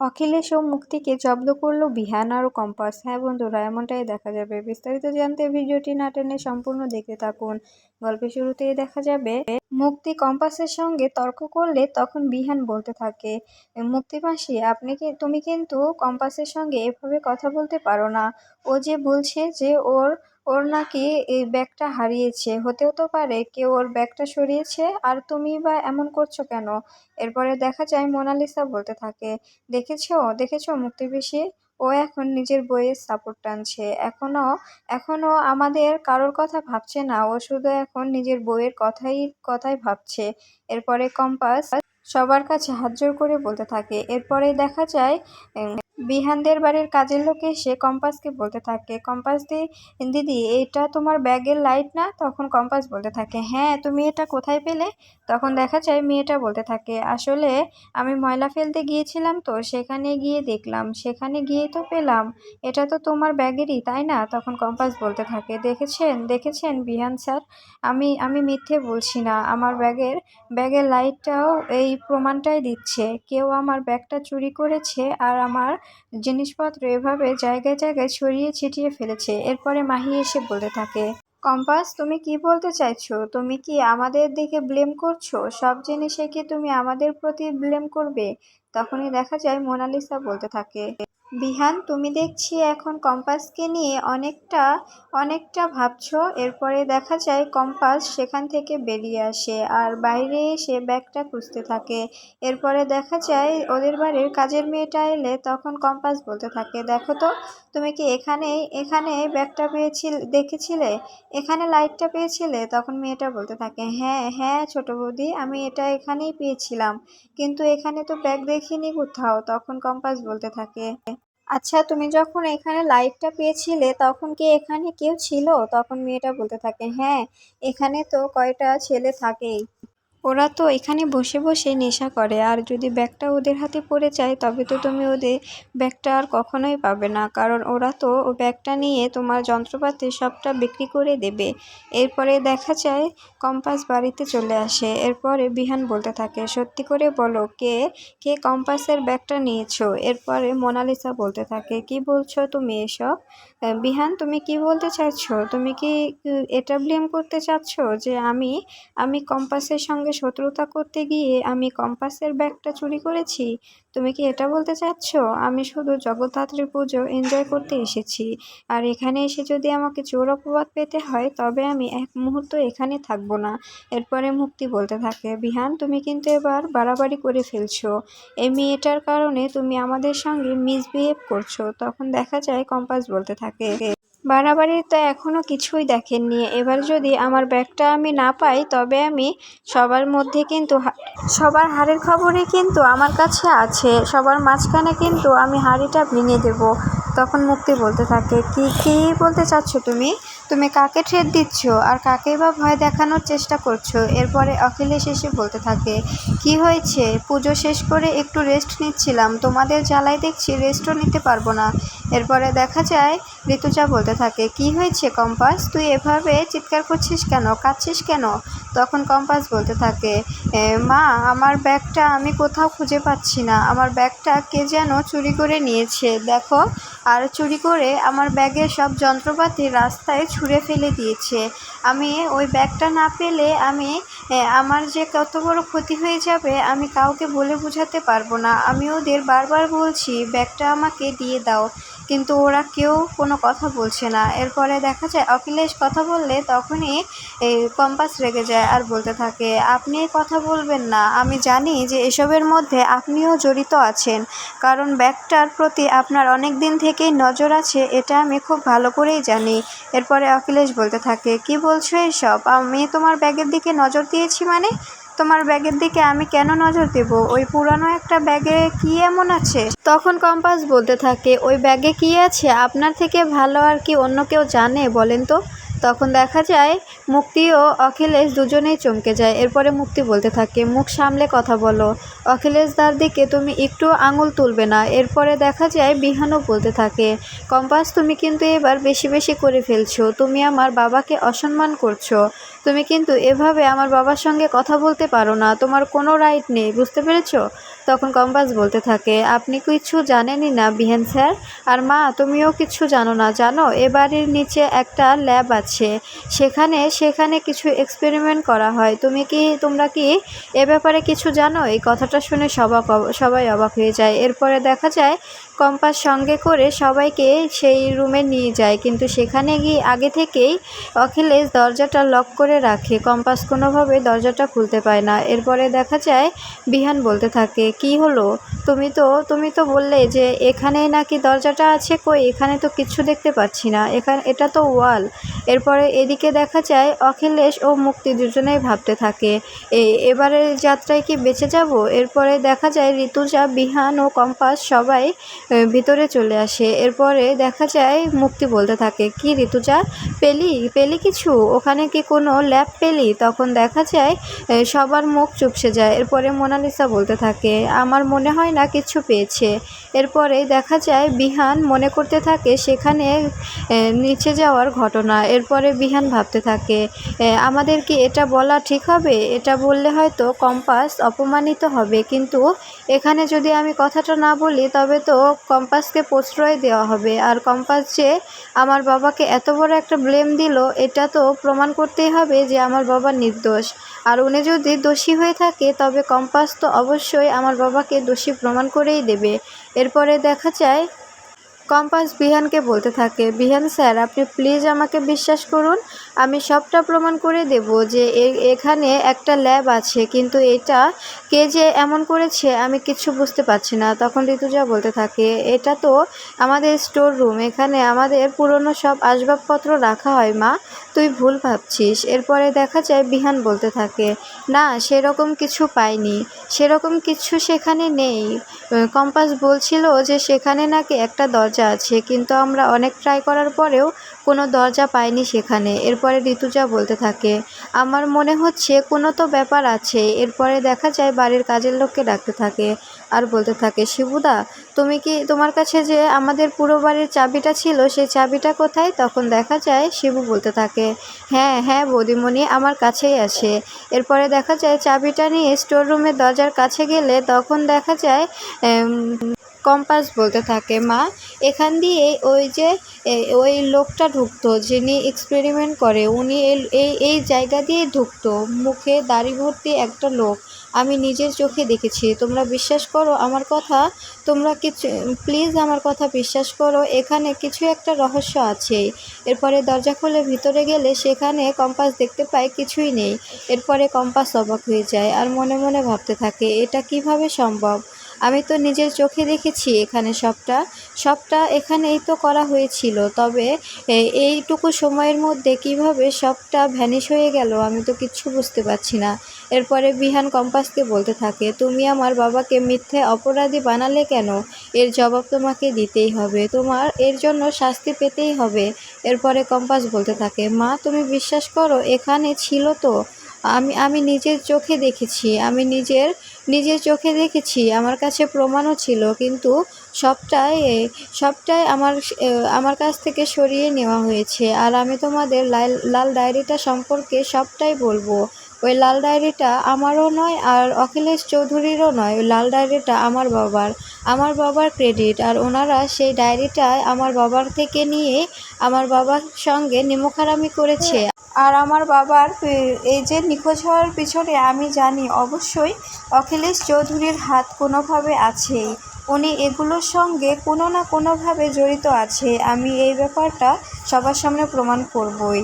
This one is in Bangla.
অখিলেশ ও মুক্তিকে জব্দ করল বিহান আর কম্পাস। হ্যাঁ বন্ধুরা এমনটাই দেখা যাবে। বিস্তারিত জানতে ভিডিওটি না টেনে সম্পূর্ণ দেখতে থাকুন। গল্পের শুরুতেই দেখা যাবে, মুক্তি কম্পাসের সঙ্গে তর্ক করলে তখন বিহান বলতে থাকে, মুক্তি মাসি, আপনি কি, তুমি কিন্তু কম্পাসের সঙ্গে এভাবে কথা বলতে পারো না। ও যে বলছে যে ওর ওর নাকি এই ব্যাগটা হারিয়েছে। হতেও তো পারে কেউ ওর ব্যাগটা সরিয়েছে আর তুমি বা এমন করছ কেন? এরপরে দেখা যায় মোনালিসা বলতে থাকে, দেখেছ দেখেছ মুক্তি পিসি ও এখন নিজের বইয়ের সাপোর্ট টানছে। এখনও এখনও আমাদের কারোর কথা ভাবছে না। ও শুধু এখন নিজের বইয়ের কথাই কথাই ভাবছে। এরপরে কম্পাস সবার কাছে হাত জোর করে বলতে থাকে। এরপরে দেখা যায় বিহানদের বাড়ির কাজের লোক এসে কম্পাসকে বলতে থাকে, কম্পাস দি, দিদি এটা তোমার ব্যাগের লাইট না? তখন কম্পাস বলতে থাকে হ্যাঁ তুমি এটা কোথায় পেলে? তখন দেখা যায় মেয়েটা বলতে থাকে, আসলে আমি ময়লা ফেলতে গিয়েছিলাম তো, সেখানে গিয়ে দেখলাম, সেখানে গিয়ে তো পেলাম, এটা তো তোমার ব্যাগেরই, তাই না? তখন কম্পাস বলতে থাকে, দেখেছেন দেখেছেন বিহান স্যার, আমি আমি মিথ্যে বলছি না, আমার ব্যাগের ব্যাগের লাইটটাও এই প্রমাণটাই দিচ্ছে, কেউ আমার ব্যাগটা চুরি করেছে আর আমার জিনিসপত্র এভাবে জায়গায় জায়গায় ছড়িয়ে ছিটিয়ে ফেলেছে। এরপরে মাহি এসে বলতে থাকে, কম্পাস, তুমি কি বলতে চাইছো? তুমি কি আমাদের দিকে ব্লেম করছ? সব জিনিসে কি তুমি আমাদের প্রতি ব্লেম করবে? তখনই দেখা যায় মোনালিসা বলতে থাকে বিহান, তুমি দেখছি এখন কম্পাসকে নিয়ে অনেকটা অনেকটা ভাবছ। এরপরে দেখা যায় কম্পাস সেখান থেকে বেরিয়ে আসে আর বাইরে এসে ব্যাগটা খুঁজতে থাকে। এরপরে দেখা যায় ওদের বাড়ির কাজের মেয়েটা এলে তখন কম্পাস বলতে থাকে, দেখো তো তুমি কি এখানেই এখানে ব্যাগটা পেয়েছিলে, দেখেছিলে? এখানে লাইটটা পেয়েছিলে? তখন মেয়েটা বলতে থাকে হ্যাঁ হ্যাঁ ছোট বৌদি, আমি এটা এখানেই পেয়েছিলাম। কিন্তু এখানে তো ব্যাগ দেখিনি কোথাও। তখন কম্পাস বলতে থাকে আচ্ছা তুমি যখন এখানে লাইটটা পেয়েছিলে, তখন কি এখানে কেউ ছিল? তখন মেয়েটা বলতে থাকে হ্যাঁ এখানে তো কয়টা ছেলে থাকেই। ওরা তো এখানে বসে বসে নেশা করে, আর যদি ব্যাগটা ওদের হাতে পড়ে যায়, তবে তো তুমি ওদের ব্যাগটা আর কখনোই পাবে না। কারণ ওরা তো ও ব্যাগটা নিয়ে তোমার যন্ত্রপাতি সবটা বিক্রি করে দেবে। এরপরে দেখা যায়, কম্পাস বাড়িতে চলে আসে। এরপরে বিহান বলতে থাকে, সত্যি করে বলো, কে কে কম্পাসের ব্যাগটা নিয়েছো? এরপরে মোনালিসা বলতে থাকে, কি বলছো তুমি এসব? বিহান, তুমি কি বলতে চাইছো? তুমি কি এটা ব্লেম করতে চাচ্ছ যে আমি আমি কম্পাসের সঙ্গে শত্রুতা করতে গিয়ে আমি কম্পাসের ব্যাগটা চুরি করেছি? তুমি কি এটা বলতে চাচ্ছ? আমি শুধু জগদ্ধাত্রী পুজো এনজয় করতে এসেছি। আর এখানে এসে যদি আমাকে চোর অপবাদ পেতে হয়, তবে আমি এক মুহূর্ত এখানে থাকব না। এরপরে মুক্তি বলতে থাকে, বিহান, তুমি কিন্তু এবার বাড়াবাড়ি করে ফেলছো। এই মেয়েটার কারণে তুমি আমাদের সঙ্গে মিসবিহেভ করছ। তখন দেখা যায় কম্পাস বলতে থাকে বাড়াবাড়ি তো এখনও কিছুই দেখেননি। এবার যদি আমার ব্যাগটা আমি না পাই, তবে আমি সবার মধ্যে কিন্তু সবার হাড়ের খবরই কিন্তু আমার কাছে আছে। সবার মাঝখানে কিন্তু আমি হাড়িটা ভেঙে দেব। তখন মুক্তি বলতে থাকে, কি কি বলতে চাচ্ছ তুমি? তুমি কাকে ট্রেড দিচ্ছ? আর কাকেই বা ভয় দেখানোর চেষ্টা করছ? এরপরে অখিলেশ এসে বলতে থাকে, কি হয়েছে? পুজো শেষ করে একটু রেস্ট নিচ্ছিলাম। তোমাদের জ্বালায় দেখছি রেস্টও নিতে পারব না। এরপরে দেখা যায়, ঋতুজা বলতে থাকে, কি হয়েছে কম্পাস? তুই এভাবে চিৎকার করছিস কেন? কাঁদছিস কেন? তখন কম্পাস বলতে থাকে মা, আমার ব্যাগটা আমি কোথাও খুঁজে পাচ্ছি না। আমার ব্যাগটা কে যেন চুরি করে নিয়েছে। দেখো, আর চুরি করে আমার ব্যাগের সব যন্ত্রপাতি রাস্তায় ছুঁড়ে ফেলে দিয়েছে। আমি ওই ব্যাগটা না পেলে আমি আমার যে কত বড় ক্ষতি হয়ে যাবে, আমি কাউকে বলে বোঝাতে পারব না। আমি ওদের বারবার বলছি, ব্যাগটা আমাকে দিয়ে দাও। কিন্তু ওরা কেউ কোনো কথা বলছে না। এরপরে দেখা যায়, অখিলেশ কথা বললে তখনই কম্পাস রেগে যায়। আর বলতে থাকে, আপনি কথা বলবেন না। আমি জানি যে এসবের মধ্যে আপনিও জড়িত আছেন, কারণ ব্যাগটার প্রতি আপনার অনেক দিন থেকেই নজর আছে, এটা আমি খুব ভালো করেই জানি। এরপরে অখিলেশ বলতে থাকে, কি বলছো এসব? আমি তোমার ব্যাগের দিকে নজর দিয়েছি মানে? তোমার ব্যাগের দিকে আমি কেন নজর দেব? ওই পুরানো একটা ব্যাগে কি এমন আছে? তখন কম্পাস বলতে থাকে, ওই ব্যাগে কি আছে? আপনার থেকে ভালো আর কি অন্য কেউ জানে বলেন তো? তখন দেখা যায় মুক্তি ও অখিলেশ দুজনেই চমকে যায়। এরপরে মুক্তি বলতে থাকে, মুখ সামলে কথা বলো। অখিলেশ দার দিকে তুমি একটু আঙুল তুলবে না। এরপরে দেখা যায় বিহানও বলতে থাকে, কম্পাস, তুমি কিন্তু এবার বেশি বেশি করে ফেলছো। তুমি আমার বাবাকে অসম্মান করছ। তুমি কিন্তু এভাবে আমার বাবার সঙ্গে কথা বলতে পারো না। তোমার কোনো রাইট নেই, বুঝতে পেরেছ? তখন কম্পাস বলতে থাকে, আপনি কিছু জানেনই না বিহেন স্যার? আর মা, তুমিও কিছু জানো না, জানো? এ বাড়ির নিচে একটা ল্যাব আছে। সেখানে সেখানে কিছু এক্সপেরিমেন্ট করা হয়। তুমি কি, তোমরা কি এ ব্যাপারে কিছু জানো? এই কথাটা শুনে সবাক, সবাই অবাক হয়ে যায়। এরপরে দেখা যায় কম্পাস সঙ্গে করে সবাইকে সেই রুমে নিয়ে যায়। কিন্তু সেখানে গিয়ে আগে থেকেই অখিলেশ দরজাটা লক করে রাখে। কম্পাস কোনোভাবে দরজাটা খুলতে পায় না। এরপরে দেখা যায়, বিহান বলতে থাকে, কি হলো? তুমি তো তুমি তো বললে যে এখানেই নাকি দরজাটা আছে কই? এখানে তো কিচ্ছু দেখতে পাচ্ছি না। এখানে, এটা তো ওয়াল। এরপরে এদিকে দেখা যায়, অখিলেশ ও মুক্তি দুজনেই ভাবতে থাকে, এ এবারের যাত্রায় কি বেঁচে যাব? এরপরে দেখা যায়, ঋতুজা, বিহান ও কম্পাস সবাই ভিতরে চলে আসে। এরপরে দেখা যায় মুক্তি বলতে থাকে, কি ঋতুজা পেলি? পেলি কিছু? ওখানে কি কোনো ল্যাব পেলি? তখন দেখা যায় সবার মুখ চুপসে যায়। এরপরে মোনালিসা বলতে থাকে, আমার মনে হয় না কিছু পেয়েছে। এরপরে দেখা যায়, বিহান মনে করতে থাকে, সেখানে নিচে যাওয়ার ঘটনা। এরপরে বিহান ভাবতে থাকে আমাদের কি এটা বলা ঠিক হবে? এটা বললে হয়তো কম্পাস অপমানিত হবে। কিন্তু এখানে যদি আমি কথাটা না বলি, তবে তো কম্পাসকে প্রশ্রয় দেওয়া হবে। আর কম্পাস যে আমার বাবাকে এত বড় একটা ব্লেম দিল, এটা তো প্রমাণ করতেই হবে যে আমার বাবা নির্দোষ। আর উনি যদি দোষী হয়ে থাকে, তবে কম্পাস তো অবশ্যই আমার বাবাকে দোষী প্রমাণ করেই দেবে। এরপরে দেখা যায় কম্পাস বিহানকে বলতে থাকে, বিহান স্যার, আপনি প্লিজ আমাকে বিশ্বাস করুন, আমি সবটা প্রমাণ করে দেব যে এখানে একটা ল্যাব আছে, কিন্তু এটা কে যে এমন করেছে আমি কিছু বুঝতে পারছি না। তখন ঋতুজা বলতে থাকে, এটা তো আমাদের স্টোর রুম এখানে আমাদের পুরনো সব আসবাবপত্র রাখা হয় মা, তুই ভুল ভাবছিস। এরপরে দেখা যায় বিহান বলতে থাকে, না, সেরকম কিছু পাইনি, সেরকম কিছু সেখানে নেই। কম্পাস বলছিল যে সেখানে নাকি একটা দরজা আছে, কিন্তু আমরা অনেক ট্রাই করার পরেও কোনো দরজা পাইনি সেখানে। এরপরে ঋতুজা বলতে থাকে, আমার মনে হচ্ছে কোনো তো ব্যাপার আছে। এরপরে দেখা যায় বাড়ির কাজের লোককে ডাকতে থাকে আর বলতে থাকে, শিবুদা, তুমি কি তোমার কাছে যে আমাদের পুরো বাড়ির চাবিটা ছিল, সেই চাবিটা কোথায়? তখন দেখা যায় শিবু বলতে থাকে হ্যাঁ হ্যাঁ বৌদিমণি, আমার কাছেই আছে। এরপরে দেখা যায় চাবিটা নিয়ে স্টোর রুমের দরজার কাছে গেলে তখন দেখা যায় কম্পাস বলতে থাকে, মা। এখান দিয়ে ওই যে ওই লোকটা ঢুকতো যিনি এক্সপেরিমেন্ট করে, উনি এই- এই জায়গা দিয়ে ঢুকতো, মুখে দাড়ি ভর্তি একটা লোক। আমি নিজের চোখে দেখেছি। তোমরা বিশ্বাস করো, আমার কথা, তোমরা কিছু প্লিজ আমার কথা বিশ্বাস করো, এখানে কিছু একটা রহস্য আছে। এরপরে দরজা খুলে ভিতরে গেলে সেখানে কম্পাস দেখতে পায়, কিছুই নেই। এরপরে কম্পাস অবাক হয়ে যায় আর মনে মনে ভাবতে থাকে, এটা কীভাবে সম্ভব? আমি তো নিজের চোখে দেখেছি এখানে সবটা। সবটা এখানেই তো করা হয়েছিল। তবে এইটুকু সময়ের মধ্যে কীভাবে সবটা ভ্যানিশ হয়ে গেল আমি তো কিচ্ছু বুঝতে পারছি না। এরপরে বিহান কম্পাসকে বলতে থাকে, তুমি আমার বাবাকে মিথ্যে অপরাধী বানালে কেন? এর জবাব তোমাকে দিতেই হবে। তোমার, এর জন্য শাস্তি পেতেই হবে। এরপরে কম্পাস বলতে থাকে, মা, তুমি বিশ্বাস করো, এখানে ছিল তো? আমি আমি নিজের চোখে দেখেছি, আমি নিজের নিজের চোখে দেখেছি, আমার কাছে প্রমাণও ছিল, কিন্তু সবটাই সবটাই আমার আমার কাছ থেকে সরিয়ে নেওয়া হয়েছে। আর আমি তোমাদের লাল লাল ডায়েরিটা সম্পর্কে সবটাই বলব। ওই লাল ডায়েরিটা আমারও নয় আর অখিলেশ চৌধুরীরও নয়, ওই লাল ডায়েরিটা আমার বাবার আমার বাবার ক্রেডিট আর ওনারা সেই ডায়েরিটায় আমার বাবার থেকে নিয়ে আমার বাবার সঙ্গে নিমখারামি করেছে। আর আমার বাবার এই যে নিখোঁজ হওয়ার পিছনে আমি জানি অবশ্যই অখিলেশ চৌধুরীর হাত কোনোভাবে আছেই উনি এগুলোর সঙ্গে কোনো না কোনোভাবে জড়িত আছে। আমি এই ব্যাপারটা সবার সামনে প্রমাণ করবই।